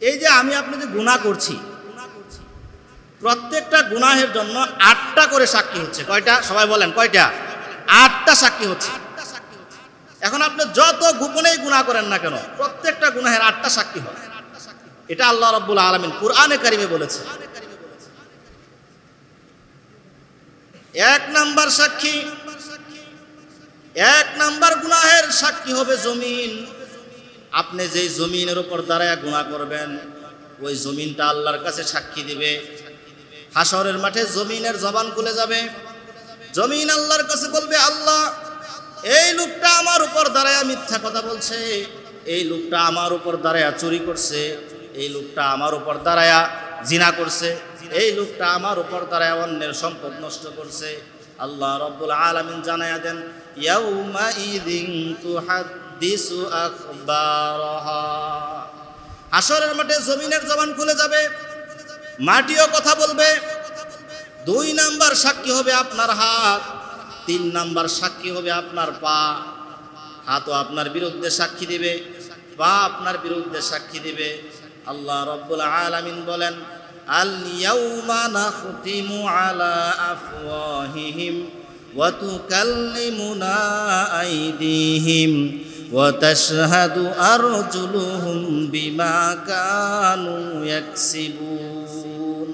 এই যে আমি আপনি যে গুনাহ করছি, প্রত্যেকটা গুনাহের জন্য আটটা করে সাক্ষী হচ্ছে। কয়টা? সবাই বলেন, কয়টা? আটটা সাক্ষী হচ্ছে। এখন আপনি যত গোপনেই গুনাহ করেন না কেন, প্রত্যেকটা গুনাহের আটটা সাক্ষী হয়। এটা আল্লাহ রব্বুল আলমিন কোরআনে কারিমে বলেছে। এক নাম্বার সাক্ষী, এক নাম্বার গুনাহের সাক্ষী হবে জমিন। আপনি যেই জমিনের উপর দাঁড়ায় গুণা করবেন, ওই জমিনটা আল্লাহর কাছে সাক্ষী দিবে। হাসরের মাঠে জমিনের জবান খুলে যাবে। জমিন আল্লাহর কাছে বলবে, আল্লাহ, এই লোকটা আমার উপর দাঁড়ায় মিথ্যা কথা বলছে। এই লোকটা আমার উপর দাঁড়ায় চুরি করছে। এই লোকটা আমার উপর দাঁড়ায়া জিনা করছে। এই লোকটা আমার উপর দাঁড়ায় অন্যের সম্পদ নষ্ট করছে। আল্লাহ রব্বুল আলামিন জানায়া দেন ইয়াউমা ইদিন তুহাদ্দিসু আখবারহা। হাসরের মাঠে জমিনের জবান খুলে যাবে, মাটিও কথা বলবে, দুই নাম্বার সাক্ষী হবে আপনার হাত, তিন নাম্বার সাক্ষী হবে আপনার পা। হাতও আপনার বিরুদ্ধে সাক্ষী দিবে, পা আপনার বিরুদ্ধে সাক্ষী দিবে। আল্লাহ রব্বুল আলামিন বলেন, আল ইয়াউমা নাখতিমু আলা আফওয়াহিহিম ওয়া তুকাল্লিমুনা আইদিহিম। তাশহাদু আরজুলুহুম বিমা কানু ইয়াকসিবুন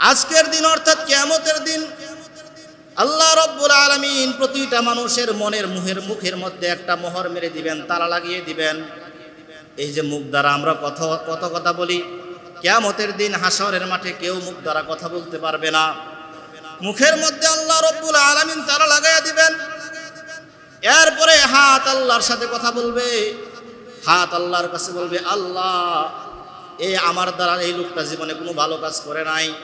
আজকের দিন অর্থাৎ কিয়ামতের দিন আল্লাহ রব্বুল আলমিন প্রতিটা মানুষের মনের মুখের মুখের মধ্যে একটা মোহর মেরে দিবেন, তালা লাগিয়ে দিবেন। এই যে মুখ দ্বারা আমরা কত কত কথা বলি, কেয়ামতের দিন হাসরের মাঠে কেউ মুখ দ্বারা কথা বলতে পারবে না। মুখের মধ্যে আল্লাহ রব্বুল আলমিন তালা লাগাইয়া দিবেন। এরপরে হাত আল্লাহর সাথে কথা বলবে। হাত আল্লাহর কাছে বলবে আল্লাহ এই আমার দ্বারা এই লোকটা জীবনে কোনো ভালো কাজ করে নাই।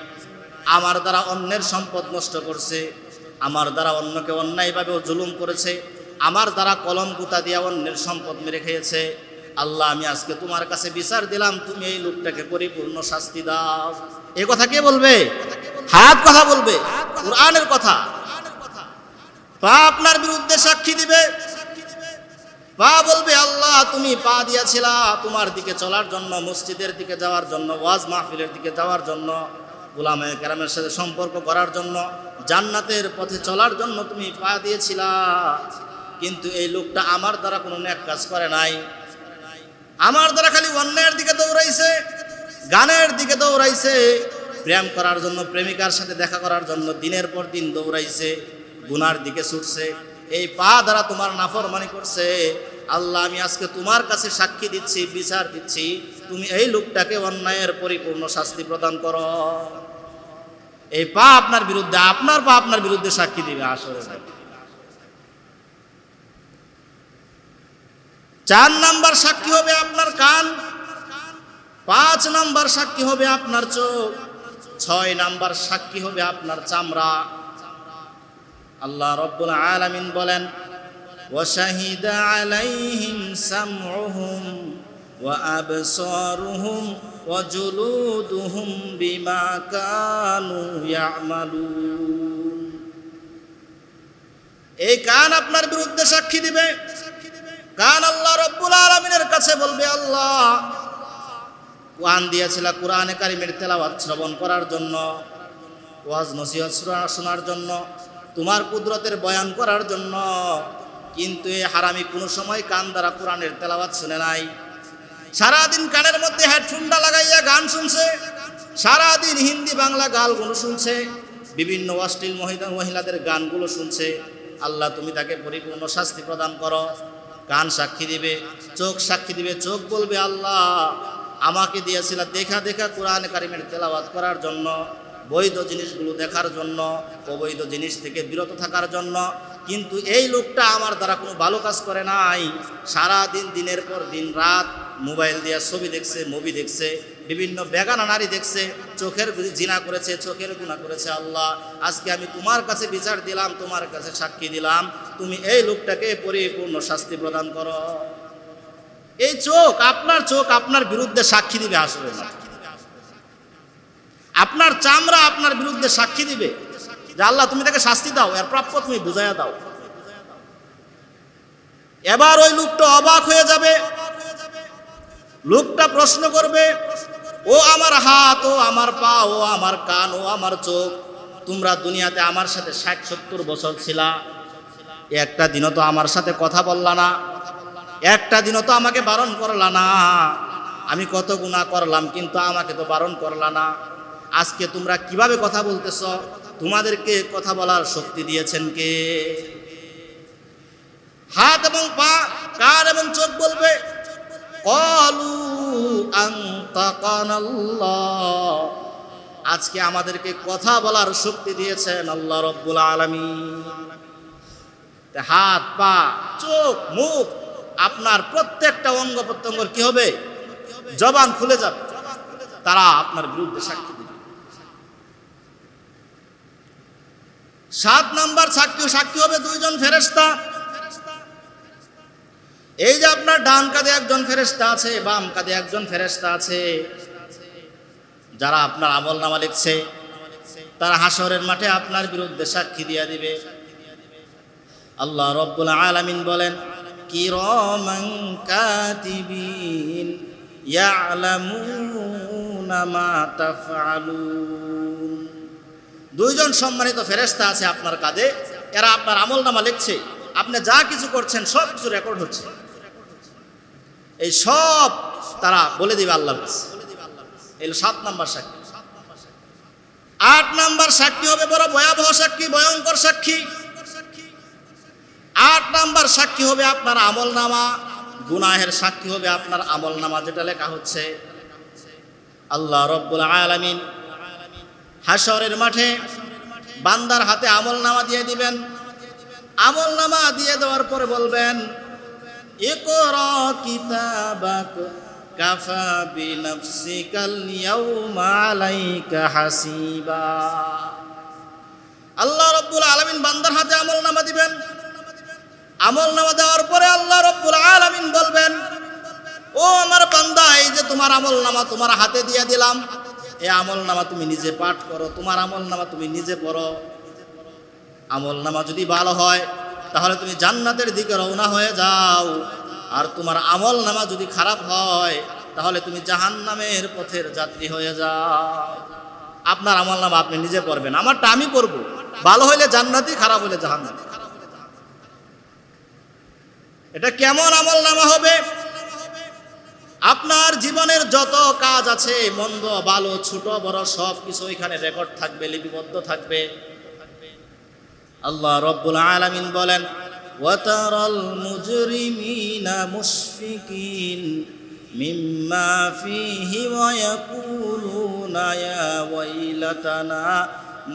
আমার দ্বারা অন্যের সম্পদ নষ্ট করছে। আমার দ্বারা অন্যকে অন্যায়ভাবে জুলুম করেছে। আমার দ্বারা কলম গুতা দিয়া অন্যের সম্পদ মেরে খেয়েছে। আল্লাহ আমি আজকে তোমার কাছে বিচার দিলাম তুমি এই লোকটাকে পরিপূর্ণ শাস্তি দাও। এ কথা কে বলবে? হাত কথা বলবে? কোরআনের কথা। পা আপনার বিরুদ্ধে সাক্ষী দিবে। পা বলবে, আল্লাহ, তুমি পা দিয়েছিলা তোমার দিকে চলার জন্য, মসজিদের দিকে যাওয়ার জন্য, ওয়াজ মাহফিলের দিকে যাওয়ার জন্য গোলামে কেরামের সাথে সম্পর্ক করার জন্য, জান্নাতের পথে চলার জন্য তুমি পা দিয়েছিলা। কিন্তু এই লোকটা আমার দ্বারা কোনো ন্যাক কাজ করে নাই। আমার দ্বারা খালি অন্যায়ের দিকে দৌড়াইছে, গানের দিকে দৌড়াইছে, প্রেম করার জন্য, প্রেমিকার সাথে দেখা করার জন্য দিনের পর দিন দৌড়াইছে। গুনার দিকে ছুটছে। এই পা দ্বারা তোমার নাফর নাফরমানি করছে, আল্লাহ, আমি আজকে তোমার কাছে সাক্ষী দিচ্ছি, বিচার দিচ্ছি, তুমি এই লোকটাকে অন্যায়ের পরিপূর্ণ শাস্তি প্রদান করো। এই পা আপনার বিরুদ্ধে, আপনার পা আপনার বিরুদ্ধে সাক্ষী দিবে, আসলে চার নাম্বার সাক্ষী হবে আপনার কান, পাঁচ নাম্বার সাক্ষী হবে আপনার চোখ, ছয় নাম্বার সাক্ষী হবে আপনার চামড়া। আল্লাহ রব্বুল আলামিন বলেন وشهد عليهم سمعهم وأبصارهم وجلودهم بما كانوا يعملون এই কান আপনার বিরুদ্ধে সাক্ষী দিবে কান আল্লাহ রব্বুল আলমিনের কাছে বলবে আল্লাহ কোরআন দিয়েছিল কোরআনে কারিমের তেলাওয়াত শ্রবণ করার জন্য ওয়াজ নসিহত শোনার জন্য তোমার কুদরতের বয়ান করার জন্য। কিন্তু এই হারামি কোনো সময় কান দ্বারা কোরআনের তেলাওয়াত শুনে নাই। সারাদিন কানের মধ্যে হেডফোনটা লাগাইয়া গান শুনছে। সারাদিন হিন্দি বাংলা গালগুলো শুনছে। বিভিন্ন অশ্লীল মহিলা মহিলাদের গানগুলো শুনছে। আল্লাহ তুমি তাকে পরিপূর্ণ শাস্তি প্রদান করো। কান সাক্ষী দিবে, চোখ সাক্ষী দিবে, চোখ বলবে আল্লাহ, আমাকে দিয়েছিল দেখা দেখা কোরআন কারিমের তেলাওয়াত করার জন্য। বৈধ জিনিসগুলো দেখার জন্য, অবৈধ জিনিস থেকে বিরত থাকার জন্য। কিন্তু এই লোকটা আমার দ্বারা কোনো ভালো কাজ করে নাই। সারা দিন দিনের পর দিন, রাত মোবাইল দিয়ে ছবি দেখছে, মুভি দেখছে, বিভিন্ন বেগানা নারী দেখছে, চোখের জিনা করেছে, চোখের গুণা করেছে আল্লাহ। আজকে আমি তোমার কাছে বিচার দিলাম, তোমার কাছে সাক্ষী দিলাম। তুমি এই লোকটাকে পরিপূর্ণ শাস্তি প্রদান করো। এই চোখ, আপনার চোখ আপনার বিরুদ্ধে সাক্ষী দিবে আসলে না। আপনার চামড়া আপনার বিরুদ্ধে সাক্ষী দিবে যে আল্লাহ, তুমি তাকে শাস্তি দাও, এর প্রাপ্য তুমি বুঝাইয়া দাও। এবার ওই লোকটা অবাক হয়ে যাবে। লোকটা প্রশ্ন করবে, ও আমার হাত, ও আমার পা, ও আমার কান, ও আমার চোখ, তোমরা দুনিয়াতে আমার সাথে ষাট সত্তর বছর ছিলা? একটা দিনও তো আমার সাথে কথা বললা না, একটা দিনও তো আমাকে বারণ করলা না। আমি কত গুণা করলাম, কিন্তু আমাকে তো বারণ করলা না। আজকে তোমরা কীভাবে কথা বলতেছ? তোমাদেরকে কথা বলার শক্তি দিয়েছেন কে? হাত এবং পা কার এবং চোখ বলবে, কলু আজকে আমাদেরকে কথা বলার শক্তি দিয়েছেন আল্লাহ রব্বুল আলমী হাত, পা, চোখ, মুখ, আপনার প্রত্যেকটা অঙ্গ প্রত্যঙ্গর কি হবে? জবান খুলে যাবে। তারা আপনার বিরুদ্ধে সাক্ষী সাত নাম্বার সাক্ষী সাক্ষী হবে দুইজন ফেরেস্তা এই যে আপনার ডান কাঁধে একজন ফেরেস্তা আছে, বাম কাঁধে একজন ফেরেস্তা আছে, যারা আপনার আমল নামা লিখছে, তারা হাসরের মাঠে আপনার বিরুদ্ধে সাক্ষী দিয়া দিবে। আল্লাহ রব্বুল আলামিন বলেন, কিরমান কাতিবিন ইয়ালামুনা মা তাফআলুন। দুইজন সম্মানিত ফেরেশতা আছে আপনার কাঁধে, এরা আপনার আমল নামা লিখছে, আপনি যা কিছু করছেন সব কিছু রেকর্ড হচ্ছে। এই সব তারা বলে দিবে আল্লাহর কাছে। এই সাত নাম্বার সাক্ষী। আট নাম্বার সাক্ষী হবে বড় ভয়াবহ সাক্ষী, ভয়ঙ্কর সাক্ষী। আট নাম্বার সাক্ষী হবে আপনার আমল নামা, গুনাহের সাক্ষী হবে আপনার আমল নামা, যেটা লেখা হচ্ছে, আল্লাহ রব্বুল আলামিন হাসরের মাঠে বান্দার হাতে আমল নামা দিয়ে দিবেন। আমল নামা দিয়ে দেওয়ার পরে বলবেন একর কিতাবাক কাফা বিনফসিকাল ইয়াউমা আলাইকা হাসিবা। আল্লাহ রব্বুল আলামিন বান্দার হাতে আমল নামা দিবেন। আমল নামা দেওয়ার পরে আল্লাহ রব্বুল আলামিন বলবেন, ও আমার বান্দা, এই যে তোমার আমল নামা তোমার হাতে দিয়ে দিলাম। এই আমল নামা তুমি নিজে পাঠ করো, তোমার আমল নামা তুমি নিজে পড়ো। আমল নামা যদি ভালো হয়, তাহলে তুমি জান্নাতের দিকে রওনা হয়ে যাও। আর তোমার আমল নামা যদি খারাপ হয়, তাহলে তুমি জাহান্নামের পথের যাত্রী হয়ে যাও। আপনার আমল নামা আপনি নিজে পড়বেন, আমারটা আমি পড়ব। ভালো হইলে জান্নাতি, খারাপ হইলে জাহান্নাতি। এটা কেমন আমল নামা হবে? আপনার জীবনের যত কাজ আছে, মন্দ, ভালো, ছোট, বড় সব কিছু এখানে রেকর্ড থাকবে, লিপিবদ্ধ থাকবে। আল্লাহ রব্বুল আলামিন বলেন, ওয়াতারাল মুজরিমিনা মুশফিকিন মিম্মা ফিহি ওয়া ইয়াকুলুনা ইয়া ওয়াইলাতানা,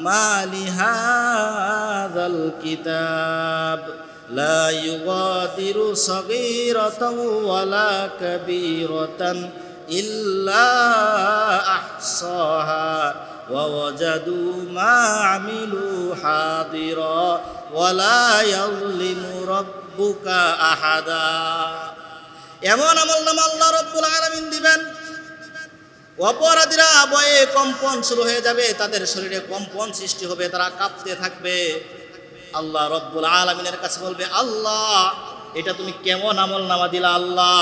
মা লিহাযাল কিতাব। لا يغادر صغيرة ولا كبيرة إلا أحصاها ووجدوا ما عملوا حاضرا ولا يظلم ربك أحدا এমন আমল নাম আল্লাহ রব্বুল আলামিন দিবেন অপরাধীরা বয়ে কম্পন শুরু হয়ে যাবে তাদের শরীরে কম্পন সৃষ্টি হবে তারা কাঁপতে থাকবে আল্লাহ রব্বুল আলমিনের কাছে বলবে, আল্লাহ, এটা তুমি কেমন আমল নামা দিলা আল্লাহ?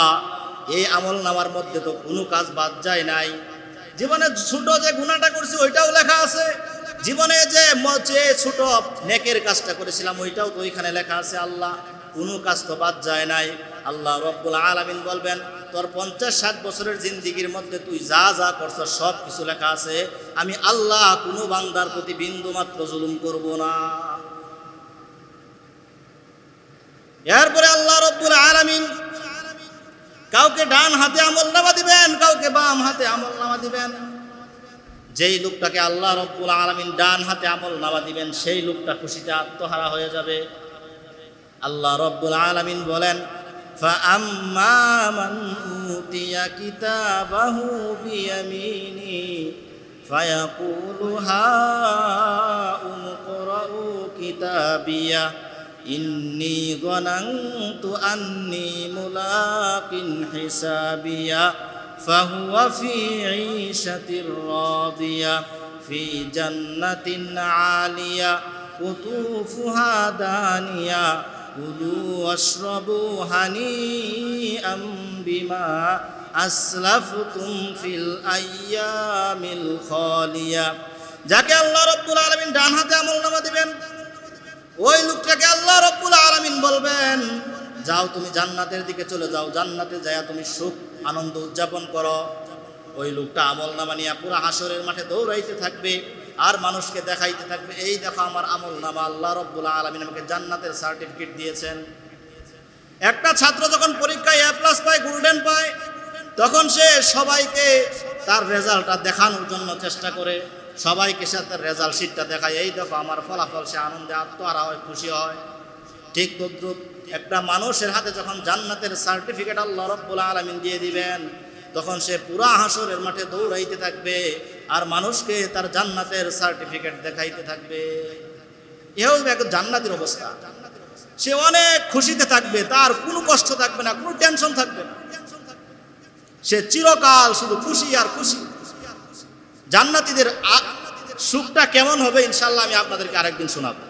এই আমল নামার মধ্যে তো কোনো কাজ বাদ যায় নাই। জীবনে ছোট যে গুণাটা করছি, ওইটাও লেখা আছে। জীবনে যে ছোট নেকের কাজটা করেছিলাম, ওইটাও তো ওইখানে লেখা আছে, আল্লাহ, কোনো কাজ তো বাদ যায় নাই। আল্লাহ রব্বুল আলামিন বলবেন, তোর পঞ্চাশ ষাট বছরের জিন্দিগির মধ্যে তুই যা যা করছ সব কিছু লেখা আছে। আমি আল্লাহ কোনো বান্দার প্রতি বিন্দু মাত্র জুলুম করব না। এরপরে আল্লাহ রব্বুল আলামিন কাউকে ডান হাতে আমল নামা দিবেন কাউকে বাম হাতে আমল নামা দিবেন যেই লোকটাকে আল্লাহ রব্বুল আলামিন ডান হাতে আমল নামা দিবেন সেই লোকটা খুশিতে আত্মহারা হয়ে যাবে আল্লাহ রব্বুল আলামিন বলেন فأما من أوتي كتابه بيمينه فيقول هاؤم اقرءوا كتابيه ইন্নি গনান্তু আন্নি মুলাকিন হিসাবিয়া, ফাহুয়া ফি ঈশাতির রাদিয়া, ফি জান্নাতিন আলিয়া, কুতুফুহা দানিয়া, কুলু ওয়াশরাবু হানিআম বিমা আসলাফতুম ফিল আইয়ামিল খালিয়া। যাকে আল্লাহ রাব্বুল আলামিন ওই লোকটাকে আল্লাহ রব্বুল আলামিন বলবেন, যাও তুমি জান্নাতের দিকে চলে যাও, জান্নাতে যায় তুমি সুখ, আনন্দ উদযাপন করো। ওই লোকটা আমল নামা নিয়ে পুরো হাসরের মাঠে দৌড়াইতে থাকবে, আর মানুষকে দেখাইতে থাকবে, এই দেখো আমার আমল নামা, আল্লাহ রব্বুল আলমিন আমাকে জান্নাতের সার্টিফিকেট দিয়েছেন। একটা ছাত্র যখন পরীক্ষায় এ প্লাস পায় গোল্ডেন পায়, তখন সে সবাইকে তার রেজাল্টটা দেখানোর জন্য চেষ্টা করে। সবাইকে সে তার রেজাল্ট শিটটা দেখায়। এই দেখো আমার ফলাফল, সে আনন্দে আত্মহারা হয়, খুশি হয়। ঠিক তদ্রুপ, একটা মানুষের হাতে যখন জান্নাতের সার্টিফিকেট আল্লাহ রব্বুল আলমিন দিয়ে দিবেন, তখন সে পুরা হাসরের মাঠে দৌড়াইতে থাকবে আর মানুষকে তার জান্নাতের সার্টিফিকেট দেখাইতে থাকবে। এও এক জান্নাতের অবস্থা। সে অনেক খুশিতে থাকবে, তার কোনো কষ্ট থাকবে না, কোনো টেনশন থাকবে না। সে চিরকাল শুধু খুশি আর খুশি। জান্নাতীদের সুখটা কেমন হবে ইনশাল্লাহ আমি আপনাদেরকে আরেকদিন শোনাবো।